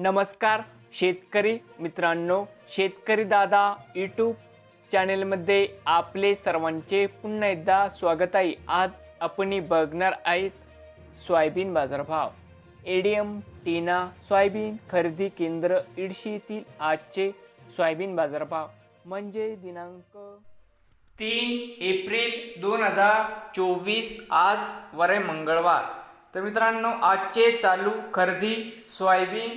नमस्कार शेतकरी मित्रांनो शेतकरी दादा यूट्यूब चॅनेलमध्ये आपले सर्वांचे पुन्हा एकदा स्वागत आहे. आज आपण बघणार आहेत सोयाबीन बाजारभाव. एडीएम टीना सोयाबीन खरेदी केंद्र इडशीतील आजचे सोयाबीन बाजारभाव. म्हणजे दिनांक तीन एप्रिल दोन हजार चोवीस आज वरे मंगळवार. तर मित्रांनो आजचे चालू खरेदी सोयाबीन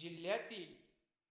जिल्ह्यातील